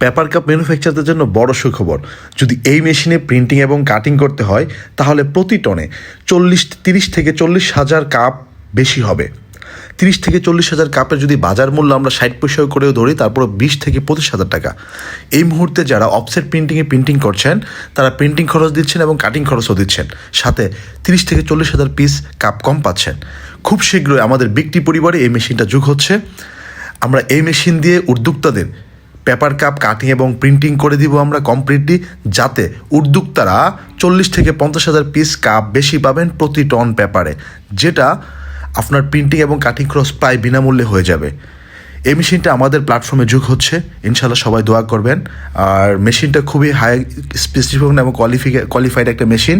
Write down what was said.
Paper cup ম্যানুফ্যাকচারদের জন্য বড় সুখবর। যদি এই মেশিনে প্রিন্টিং এবং কাটিং করতে হয়, তাহলে প্রতি টনে চল্লিশ তিরিশ থেকে চল্লিশ হাজার কাপ বেশি হবে। তিরিশ থেকে চল্লিশ হাজার কাপের যদি বাজার মূল্য আমরা ষাট পয়সা করেও ধরি তারপর বিশ থেকে পঁচিশ হাজার টাকা। এই মুহূর্তে যারা অফসেট প্রিন্টিংয়ে প্রিন্টিং করছেন, তারা প্রিন্টিং খরচ দিচ্ছেন এবং কাটিং খরচও দিচ্ছেন। সাথে তিরিশ থেকে চল্লিশ হাজার পিস কাপ কম পাচ্ছেন। খুব শীঘ্রই আমাদের বিক্রি পরিবারে এই মেশিনটা যুগ হচ্ছে। আমরা এই মেশিন দিয়ে উদ্যোক্তাদের পেপার কাপ কাটিং এবং প্রিন্টিং করে দিব আমরা কমপ্লিটলি যাতে উদ্যোক্তারা চল্লিশ থেকে পঞ্চাশ হাজার পিস কাপ বেশি পাবেন প্রতি টন পেপারে, যেটা আপনার প্রিন্টিং এবং কাটিং খরচ প্রায় বিনামূল্যে হয়ে যাবে। এই মেশিনটা আমাদের প্ল্যাটফর্মে যুগ হচ্ছে ইনশাল্লাহ সবাই দোয়া করবেন। আর মেশিনটা খুবই হাই স্পেসিফিক এবং কোয়ালিফিকে কোয়ালিফাইড একটা মেশিন।